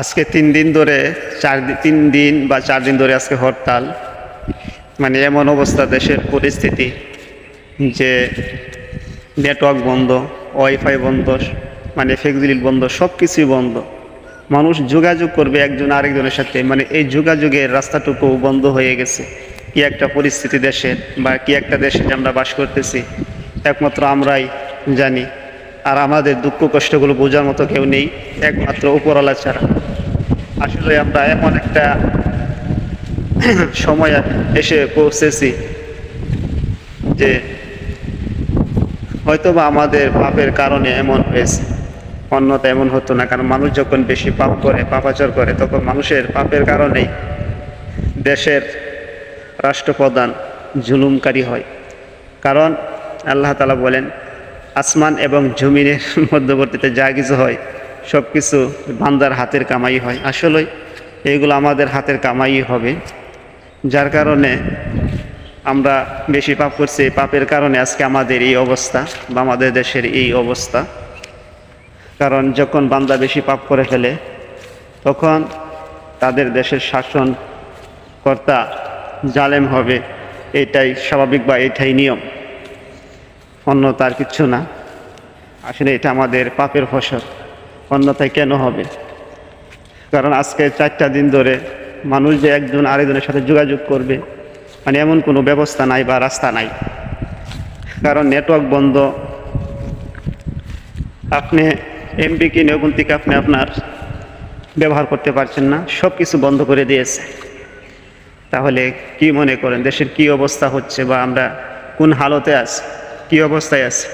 আজকে তিন দিন ধরে, চার তিন দিন বা চার দিন ধরে আজকে হরতাল। মানে এমন অবস্থা দেশের পরিস্থিতি যে নেটওয়ার্ক বন্ধ ওয়াইফাই বন্ধ মানে ফেক্সিলিট বন্ধ সব কিছুই বন্ধ। মানুষ যোগাযোগ করবে একজন আরেকজনের সাথে। মানে এই যোগাযোগের রাস্তাটুকু বন্ধ হয়ে গেছে। কি একটা পরিস্থিতি দেশের বা কি একটা দেশে আমরা বাস করতেছি, একমাত্র আমরাই জানি। আর আমাদের দুঃখ কষ্টগুলো বোঝার মতো কেউ নেই, একমাত্র উপরওয়ালা ছাড়া। আসলে আমরা এমন একটা সময় এসে পৌঁছেছি যে হয়তোবা আমাদের পাপের কারণে এমন হয়েছে। অন্যতা এমন হতো না, কারণ মানুষ যখন বেশি পাপ করে, পাপাচার করে, তখন মানুষের পাপের কারণেই দেশের রাষ্ট্রপ্রধান জুলুমকারী হয়। কারণ আল্লাহ তালা বলেন, আসমান এবং জমিনের মধ্যবর্তীতে যা কিছু হয় সব কিছু বান্দার হাতের কামাই হয়। আসলে এইগুলো আমাদের হাতের কামাই হবে। যার কারণে আমরা বেশি পাপ করছি পাপের কারণে আজকে আমাদের এই অবস্থা বা আমাদের দেশের এই অবস্থা। কারণ যখন বান্দা বেশি পাপ করে ফেলে, তখন তাদের দেশের শাসন কর্তা জালেম হবে। এটাই স্বাভাবিক বা এটাই নিয়ম। অন্য তার কিচ্ছু না। আসলে এটা আমাদের পাপের ফসল। অন্যথায় কেন হবে? কারণ আজকে চারটা দিন ধরে মানুষ যে একজন আরেকজনের সাথে যোগাযোগ করবে মানে এমন কোনো ব্যবস্থা নাই বা রাস্তা নাই। কারণ নেটওয়ার্ক বন্ধ। আপনি এমবি কিনে ওখান থেকে আপনি আপনার ব্যবহার করতে পারছেন না সব কিছু বন্ধ করে দিয়েছে। তাহলে কি মনে করেন, দেশের কি অবস্থা হচ্ছে বা আমরা কোন হালতে আছি, কি অবস্থায় আছি?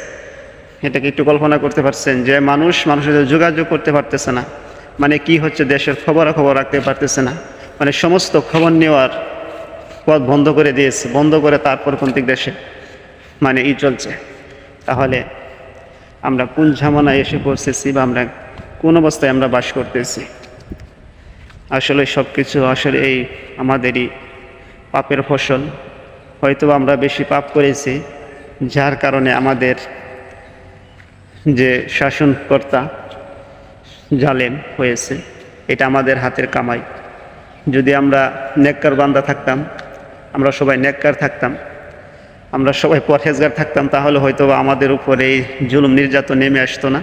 এটাকে একটু কল্পনা করতে পারছেন যে মানুষ মানুষের সাথে যোগাযোগ করতে পারতেছে না। মানে কি হচ্ছে দেশের খবরাখবর রাখতে পারতেছে না। মানে সমস্ত খবর নেওয়ার পথ বন্ধ করে দিয়েছে, বন্ধ করে তারপর কোন দেশে মানে ই চলছে। তাহলে আমরা কোন ঝামেলায় এসে পড়তেছি বা আমরা কোন অবস্থায় আমরা বাস করতেছি? আসলে সব কিছু আসলে এই আমাদেরই পাপের ফসল। হয়তো আমরা বেশি পাপ করেছি, যার কারণে আমাদের যে শাসনকর্তা জালেম হয়েছে, এটা আমাদের হাতের কামাই। যদি আমরা নেককার বান্দা থাকতাম, আমরা সবাই নেককার থাকতাম, আমরা সবাই পরহেজগার থাকতাম, তাহলে হয়তো আমাদের উপরে এই জুলুম নির্যাতন নেমে আসতো না।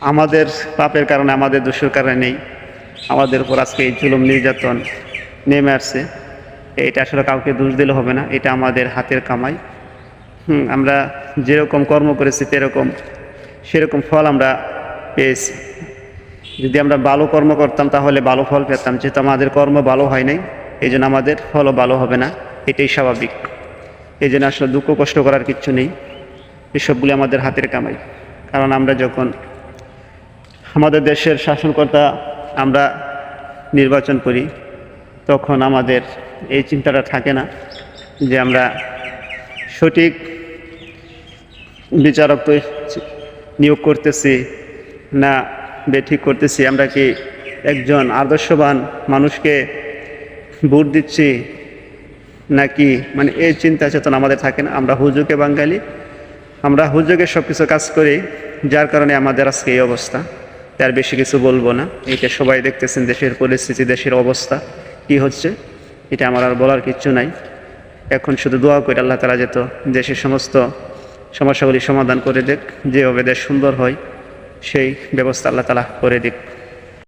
আমাদের পাপের কারণে, আমাদের দোষের কারণে নেই। আমাদের উপর আজকে এই জুলুম নির্যাতন নেমে আসছে। এটা আসলে কাউকে দোষ দিলে হবে না, এটা আমাদের হাতের কামাই। হুম, আমরা যেরকম কর্ম করেছি সেরকম সেরকম ফল আমরা পেয়েছি। যদি আমরা ভালো কর্ম করতাম, তাহলে ভালো ফল পেতাম। যেহেতু আমাদের কর্ম ভালো হয় নাই এই জন্য আমাদের ফলও ভালো হবে না। এটাই স্বাভাবিক। এই জন্য আসলে দুঃখ, কষ্ট করার কিচ্ছু নেই। এসবগুলি আমাদের হাতের কামাই। কারণ আমরা যখন আমাদের দেশের শাসনকর্তা আমরা নির্বাচন করি, তখন আমাদের এই চিন্তাটা থাকে না যে আমরা সঠিক বিচারক নিয়োগ করতেছি, না বেঠিক করতেছি। আমরা কি একজন আদর্শবান মানুষকে ভোট দিচ্ছি? নাকি মানে এই চিন্তা চেতনা আমাদের থাকে না। আমরা হুজুকে বাঙালি, আমরা হুজুকে সব কিছু কাজ করি, যার কারণে আমাদের আজকে এই অবস্থা। তার বেশি কিছু বলব না। এটা সবাই দেখতেছেন দেশের পরিস্থিতি, দেশের অবস্থা, কি হচ্ছে? এটা আমার আর বলার কিচ্ছু নাই। এখন শুধু দোয়া করে আল্লাহ তালা যেত দেশের সমস্ত সমস্যাগুলি সমাধান করে দিক যেভাবে দেশ সুন্দর হয় সেই ব্যবস্থা আল্লাহ তালা করে দিক।